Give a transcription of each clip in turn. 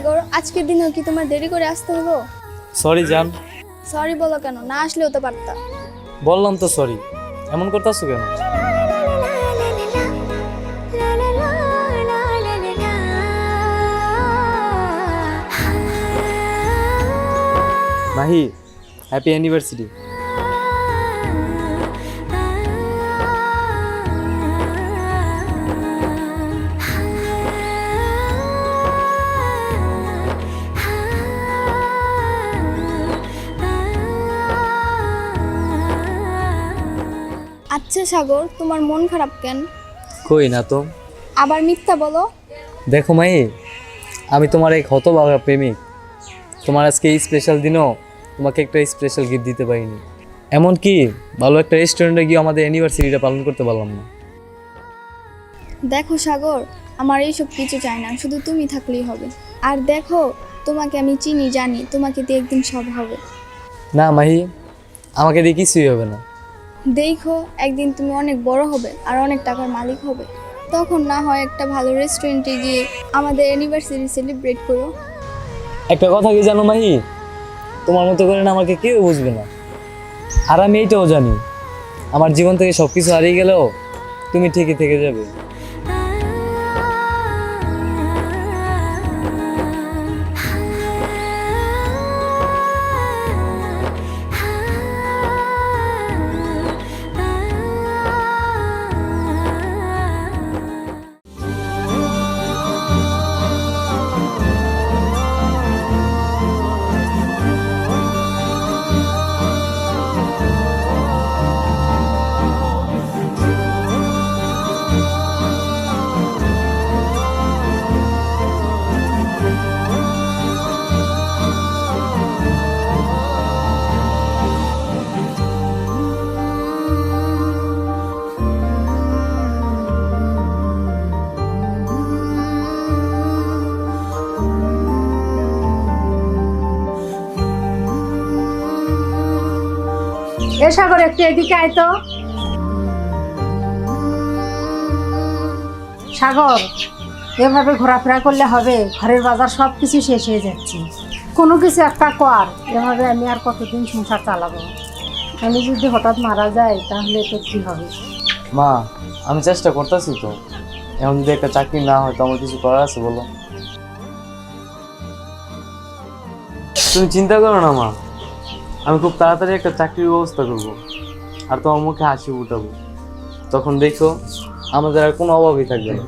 সাগর আজকের দিনও কি তোমার দেরি করে আসতে হলো? সরি জান। সরি বলো কেন? না আসলেও তো পারতা। বললাম তো সরি এমন করতেছো কেন? মাহি হ্যাপি অ্যানিভার্সারি সাগর তোমার মন খারাপ কেন? কই না তো। আবার মিথ্যা বলো। দেখো মাই আমি তোমার এক হতভাগা প্রেমিক। তোমার আজকে এই স্পেশাল দিনও তোমাকে একটা স্পেশাল গিফট দিতে পারিনি। এমনকি ভালো একটা রেস্টুরেন্টে গিয়ে আমাদের অ্যানিভার্সারিটা পালন করতে পারলাম না। দেখো সাগর আমার এইসব কিছু চাই না শুধু তুমি থাকলেই হবে। আর দেখো তোমাকে আমি চিনি জানি তোমাকে দিয়ে একদিন সব হবে। না মাহি আমাকে দিয়ে কিছুই হবে না। দেখো, একদিন তুমি অনেক বড় হবে আর অনেক টাকার মালিক হবে। তখন না হয় একটা ভালো রেস্টুরেন্টে গিয়ে আমাদের অ্যানিভার্সারি সেলিব্রেট করো। একটা কথা কি জানো মাহি? তোমার মতো করে না আমাকে কেউ বুঝবে না। আর আমি এইটাও জানি, আমার জীবন থেকে সব কিছু হারিয়ে গেলেও তুমি ঠিকই থেকে যাবে। সাগর একটু এদিকে আয় তো। সাগর, এভাবে ঘোরাফেরা করলে হবে, ঘরের বাজার সব কিছু শেষ হয়ে যাচ্ছে। কোনো কিছু একটা কর, এভাবে আমি আর কতদিন সংসার চালাবো? আমি যদি হঠাৎ মারা যাই, তাহলে তো কি হবে? মা, আমি চেষ্টা করতেছি তো। এখন যদি একটা চাকরি না হয়, তো আমার কিছু করার আছে, বলো। তুমি চিন্তা করো না, মা। আমি খুব তাড়াতাড়ি একটা চাকরির ব্যবস্থা করব আর তোমার মুখে হাসি উঠাবো তখন দেখো, আমাদের আর কোনো অভাবই থাকবে না।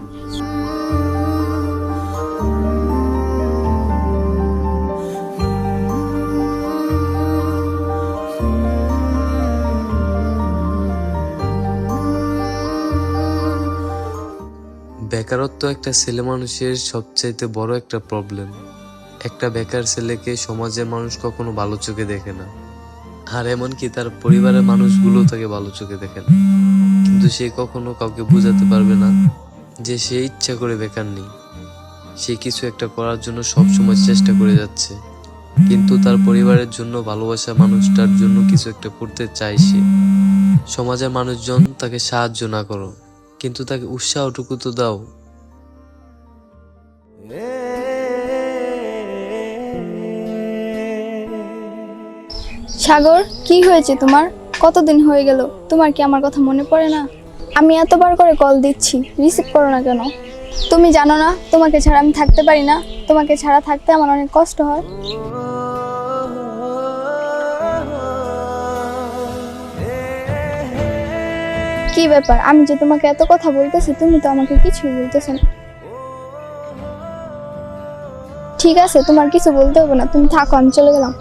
বেকারত্ব একটা ছেলে মানুষের সবচাইতে বড় একটা প্রবলেম একটা বেকার ছেলেকে সমাজের মানুষ কখনো ভালো চোখে দেখে না। আর এমনকি তার পরিবারের মানুষগুলো তাকে ভালো চোখে দেখে না। কিন্তু সে কখনো কাউকে বোঝাতে পারবে না যে সে ইচ্ছা করে বেকার নেই। সে কিছু একটা করার জন্য সবসময় চেষ্টা করে যাচ্ছে। কিন্তু তার পরিবারের জন্য ভালোবাসা মানুষটার জন্য কিছু একটা করতে চায় সে। সমাজের মানুষজন তাকে সাহায্য না করো, কিন্তু তাকে উৎসাহটুকু তো দাও। সাগর, কি হয়েছে তোমার? কতদিন হয়ে গেল? তোমার কি আমার কথা মনে পড়ে না? আমি এতবার করে কল দিচ্ছি রিসিভ করো না কেন? তুমি জানো না, তোমাকে ছাড়া আমি থাকতে পারি না। তোমাকে ছাড়া থাকতে আমার অনেক কষ্ট হয়। কি ব্যাপার? আমি যে তোমাকে এত কথা বলতেছি, তুমি তো আমাকে কিছুই বলতেছো না। ঠিক আছে, তোমার কিছু বলতে হবে না। তুমি থাকো, আমি চলে গেলাম।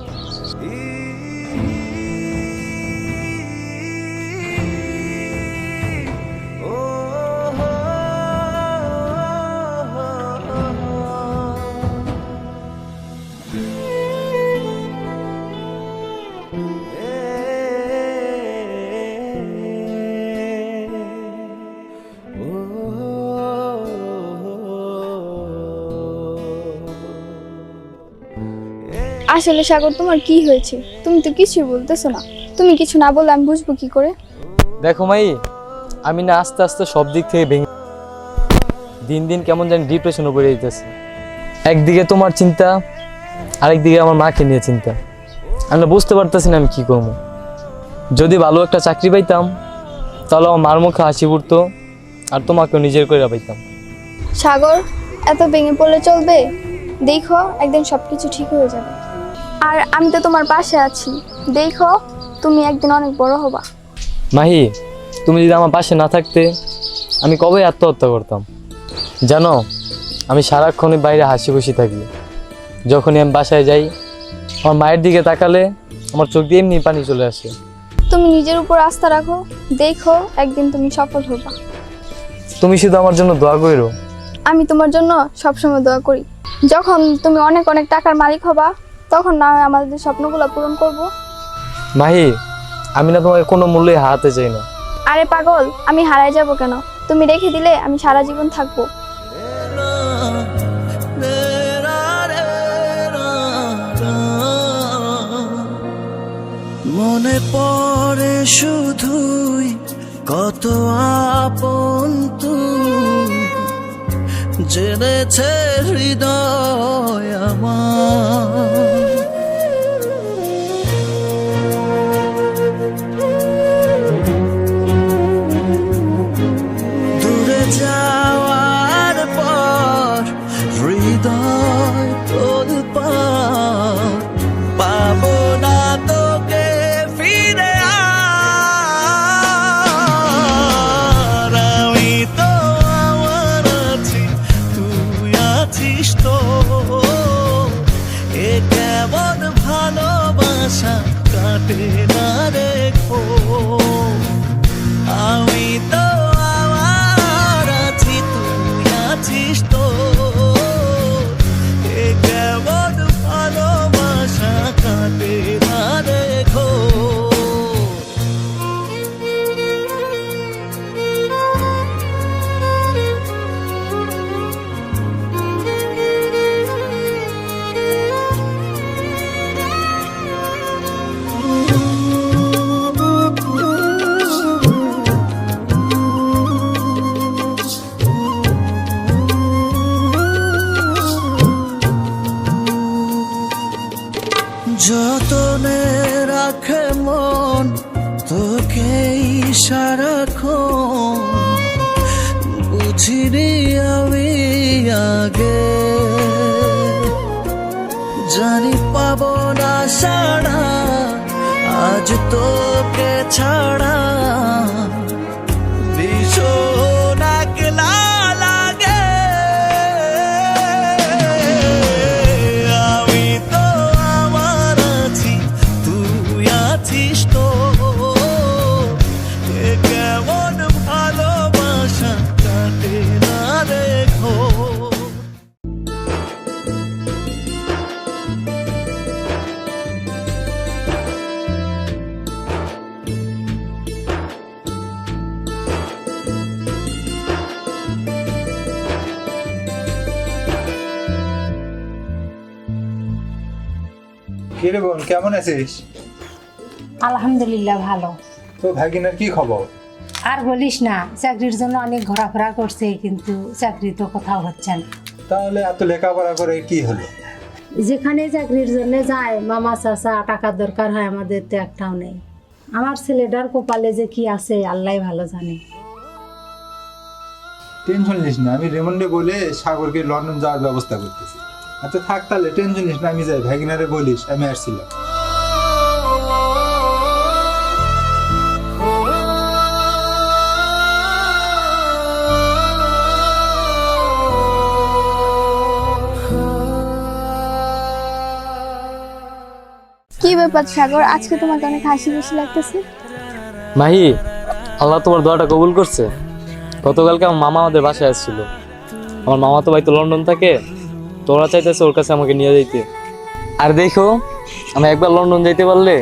আসলে সাগর তোমার কি হয়েছে? তুমি তো কিছুই বলতেছো না। তুমি কিছু না বললে আমি বুঝব কি করে? দেখো মাই আমি না আস্তে আস্তে সব দিক থেকে ভেঙে দিন দিন কেমন জানি ডিপ্রেশনে পড়ে যেতেছে একদিকে তোমার চিন্তা আরেকদিকে আমার মাকে নিয়ে চিন্তা। আমি বুঝতে পারতেছি না আমি কি করব। যদি ভালো একটা চাকরি পাইতাম তাহলে আমার মার মুখে হাসি ফুটতো আর তোমাকেও নিজের করে পাইতাম। সাগর এত ভেঙে পড়লে চলবে? দেখো একদিন সব কিছু ঠিক হয়ে যাবে। আর আমি তো তোমার পাশে আছি। দেখো তুমি একদিন অনেক বড় হবা। মাহি তুমি যদি আমার পাশে না থাকতে আমি কবে আত্মহত্যা করতাম? জানো আমি সারাক্ষণই বাইরে হাসি খুশি থাকি। যখনই আমি বাসায় যাই আমার মায়ের দিকে তাকালে আমার চোখ দিয়ে এমনি পানি চলে আসে। তুমি নিজের উপর আস্থা রাখো দেখো একদিন তুমি সফল হবা। তুমি শুধু আমার জন্য দোয়া করো। আমি তোমার জন্য সবসময় দোয়া করি। যখন তুমি অনেক অনেক টাকার মালিক হবা তখন না হয় আমাদের স্বপ্নগুলো পূরণ করব। মাহি আমি না তোমাকে কোনো মূল্যে হারাতে চাই না। আরে পাগল আমি হারাই যাব কেন? তুমি রেখে দিলে আমি সারা জীবন থাকব। মনে পড়ে শুধুই কত আপন তুই। জেনেছে হৃদয় আমার। আমি আগে। জানি পাব না সাড়া আজ তোকে ছাড়া। কিরে বোন কেমন আছিস? আলহামদুলিল্লাহ ভালো। তো ভাগিনার কি খবর? আর বলিস না চাকরির জন্য অনেক ঘোরাফেরা করছে কিন্তু চাকরি তো কোথাও হচ্ছে না। তাহলে এত লেখাপড়া করে কি হলো? যেখানে চাকরির জন্য যায় মামা চাচা টাকার দরকার হয় আমাদের তো একটাও নেই। আমার ছেলেটার কপালে যে কি আছে আল্লাহ ভালো জানে। টেনশন নিস না আমি রেমন্ডে বলে সাগরকে লন্ডন যাওয়ার ব্যবস্থা করতেছি। আচ্ছা থাক তাহলে টেনশন নিস না আমি যাই ভাগিনারে বলিস আমি আসছিলাম। কি ব্যাপার সাগর? আজকে তোমাকে অনেক হাসি খুশি লাগতেছে। মাহি আল্লাহ তোমার দোয়াটা কবুল করছে। গতকালকে আমার মামা আমাদের বাসায় আসছিল। আমার মামা তো ভাই তো লন্ডন থাকে তোরা চাইতেছে ওর কাছে আমাকে নিয়ে যাইতে। আর দেখো আমি একবার লন্ডন যাইতে পারলে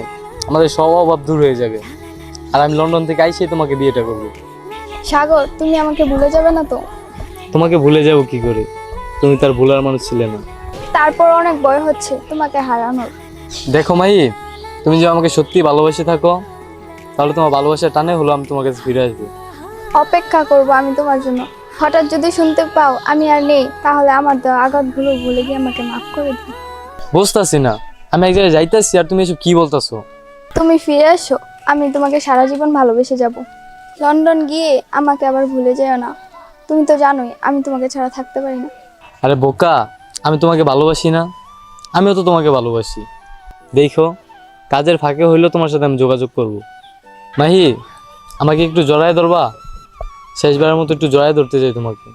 আমাদের সব অভাব দূর হয়ে যাবে। আর আমি লন্ডন থেকে আইসে তোমাকে বিয়েটা করব। সাগর তুমি আমাকে ভুলে যাবে না তো? তোমাকে ভুলে যাব কি করে? তুমি তার ভুলার মানুষ ছিলে না। তারপর অনেক বয় হচ্ছে তোমাকে হারানোর। দেখো মাই তুমি যে আমাকে সত্যি ভালোবেসে থাকো তাহলে তোমার ভালোবাসার টানে হলো আমি তোমার কাছে ফিরে আসব। অপেক্ষা করব আমি তোমার জন্য। হঠাৎ যদি শুনতে পাও আমি আর নেই তাহলে আমার দেওয়া আঘাতগুলো ভুলে গিয়ে আমাকে মাফ করে দিও। বুঝতেছি না। আমি এক জায়গায় যাইতেছি আর তুমি এসব কি বলতেছো? তুমি ফিরে এসো আমি তোমাকে সারা জীবন ভালোবেসে যাব। লন্ডন গিয়ে আমাকে আবার ভুলে যেও না। তুমি তো জানোই আমি তোমাকে ছাড়া থাকতে পারি না। আরে বোকা আমি তোমাকে ভালোবাসি না। আমিও তো তোমাকে ভালোবাসি। দেখো কাজের ফাঁকে হইলেও তোমার সাথে আমি যোগাযোগ করব। মাহি আমাকে একটু জড়ায় ধরবা? শেষবারের মতো একটু জড়ায় ধরতে চাই তোমাকে।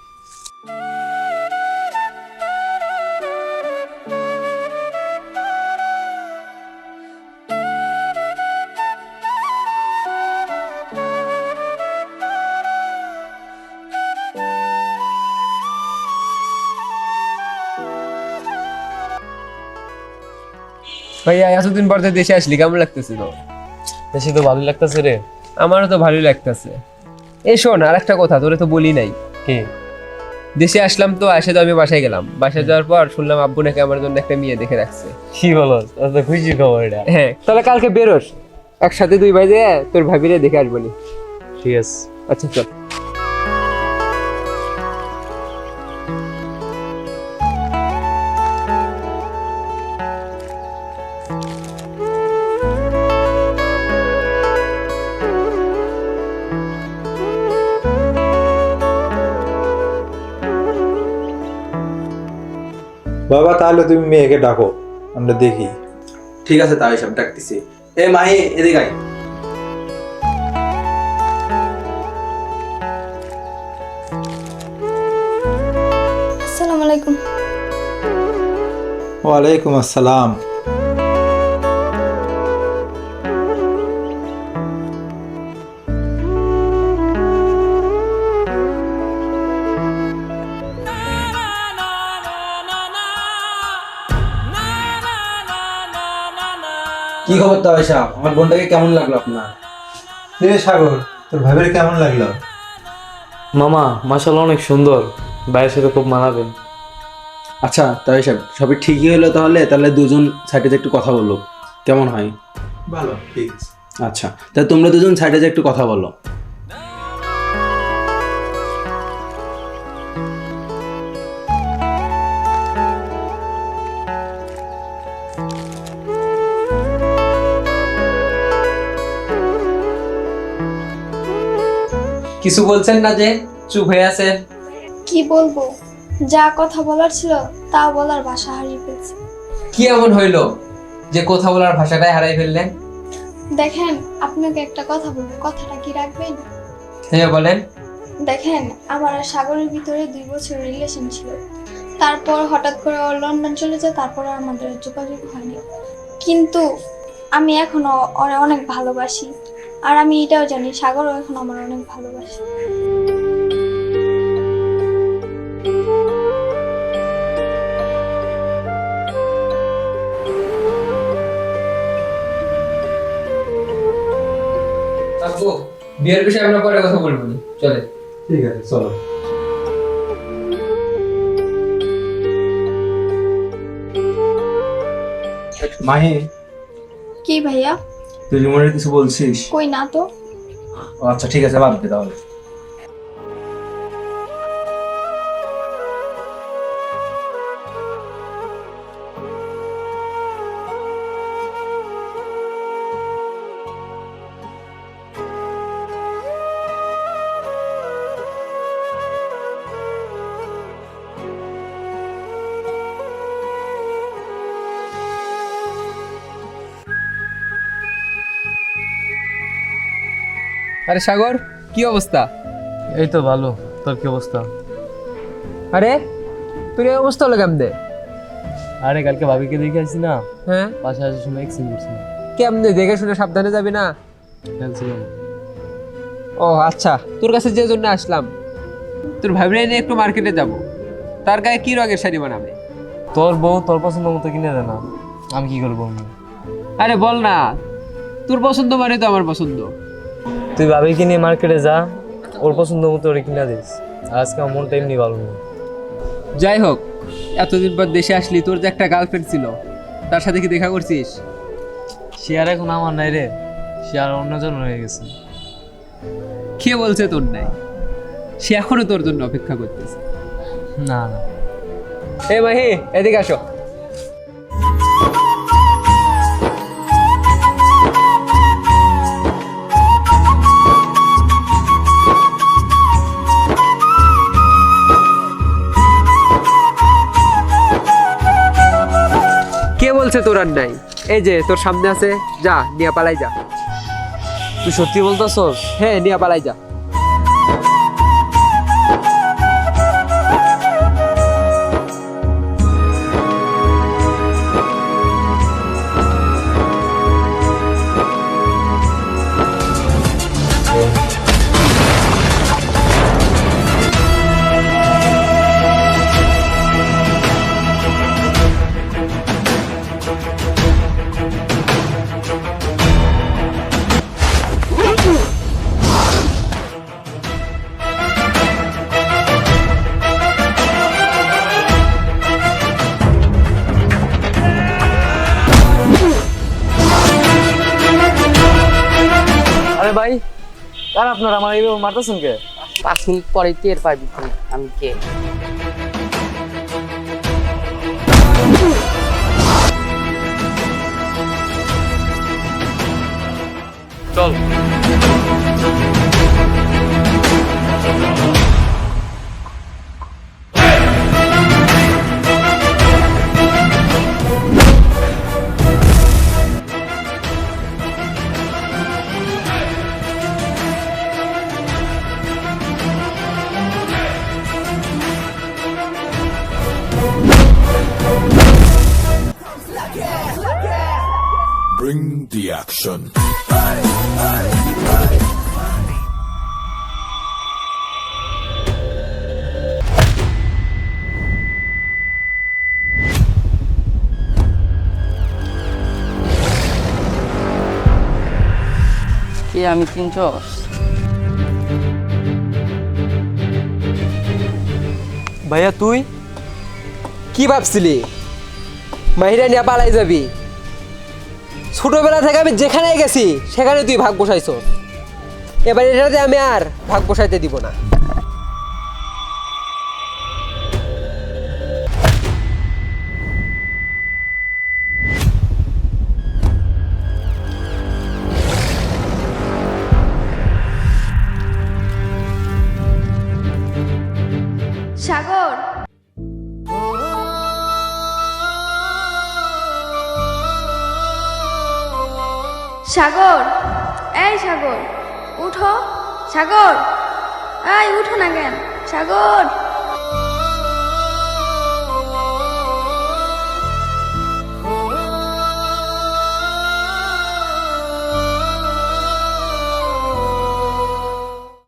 ভাইয়া এতদিন পর দেশে আসলি কেমন লাগতেছিল? বেশি তো ভালো লাগতেছে রে। আমারও তো ভালোই লাগতেছে। এই শোন আর একটা কথা তোরে তো বলি নাই। কে? দেশে আসলাম তো এসে তো আমি বাসায় গেলাম। বাসায় যাওয়ার পর শুনলাম আব্বু নাকি আমার জন্য একটা মেয়ে দেখে রাখছে। কি বলো তো খুশি খবর এটা। হ্যাঁ। তাহলে কালকে বেরোস। একসাথে দুই ভাই দিয়ে তোর ভাবিরে দেখে আসব ঠিক আছে। আচ্ছা চল। বাবা তাহলে তুমি মেয়েকে ডাকো আমরা দেখি। ঠিক আছে তাই সব ডাকতেছি। এ মাহি এদিকে আয়। আসসালামু আলাইকুম। ওয়ালাইকুম আসসালাম। কি খবর তো সাহেব? আমার বোনটাকে কেমন লাগল আপনার? রে সাগর তোর ভাইবের কেমন লাগল? মামা মাসাল অনেক সুন্দর। ভাইয়ের সাথে খুব মানাবে আচ্ছা তাই সাহেব সবই ঠিকই হলো তাহলে? তাহলে দুজন সাইডে যে একটু কথা বলো কেমন হয়? ভালো ঠিক আছে। আচ্ছা তাহলে তোমরা দুজন সাইডে যে একটু কথা বলো। কিছু বলছেন না যে? চুপ হয়ে আছেন কি বলব? যা কথা বলার ছিল তা বলার ভাষা হারিয়ে ফেলছি। কি এমন হইল যে কথা বলার ভাষাটাই হারাই ফেললেন? দেখেন আপনাকে একটা কথা বলব। কথাটা কি রাখবেন? হ্যাঁ বলেন। দেখেন আমার আর সাগরের ভিতরে দুই বছর রিলেশন ছিল। তারপর হঠাৎ করে ও লন্ডন চলে যায় তারপর আমাদের যোগাযোগ হয়নি। কিন্তু আমি এখনও ওরা অনেক ভালোবাসি। আর আমি এটাও জানি সাগরও এখন আমার অনেক ভালোবাসে। আব্বু বিয়ের বিষয়ে আমরা পরে কথা বলব চলে। ঠিক আছে চলো। মাহি। কি ভাইয়া? তুই রিমনের কিছু বলছিস? কই না তো। আচ্ছা ঠিক আছে বাদ দে তাহলে। আরে সাগর কি অবস্থা? এই তো ভালো তোর কি অবস্থা? আরে তোর এই অবস্থা হলো কেমনে? আরে কালকে ভাবিকে দেখে আসছি না? হ্যাঁ? পাশে আসার সময় এক্সিডেন্ট করছি কেমনে দেখে শুনে সাবধানে যাবি না? খেলছিলাম ও আচ্ছা তোর কাছে যে জন্য আসলাম। তোর ভাবনা নিয়ে একটু মার্কেটে যাব। তার গায়ে কি রঙের শাড়ি বানাবে? তোর বউ তোর পছন্দ মতো কিনে দে না। আমি কি করব? আরে বল না তোর পছন্দ মানে তো আমার পছন্দ। তুই ভাবিকে নিয়ে মার্কেটে যা ওর পছন্দ মতো ওরে কিনা দিস। আজকে আমার মনটা এমনি ভালো নেই। যাই হোক এতদিন পর দেশে আসলি তোর যে একটা গার্লফ্রেন্ড ছিল তার সাথে কি দেখা করছিস? সে আর এখন আমার নাই রে সে আর অন্যজন হয়ে গেছে। কে বলছে তোর নাই? সে এখনও তোর জন্য অপেক্ষা করতেছে। না না। এ মাহি এদিকে আসো। বলছে তোর আর নাই। এই যে তোর সামনে আছে যা নিয়ে পালাই যা। তুই সত্যি বলতেছস? হ্যাঁ নিয়ে পালাই যা। আর আপনার আমার এইভাবে মারতেছেন কে? পাঁচ মিনিট পরে টের পাবি তুই আমি কে? চল। কে আমি চিনছস ভাইয়া, তুই? কি ভাবছিলি? মাহিরা নিয়ে পালাই যাবি? ছোটবেলা থেকে আমি যেখানে গেছি সেখানে তুই ভাগ বসাইছ এবার এটাতে আমি আর ভাগ বসাইতে দিব না। সাগর এই সাগর উঠো সাগর এই উঠো না কেন সাগর।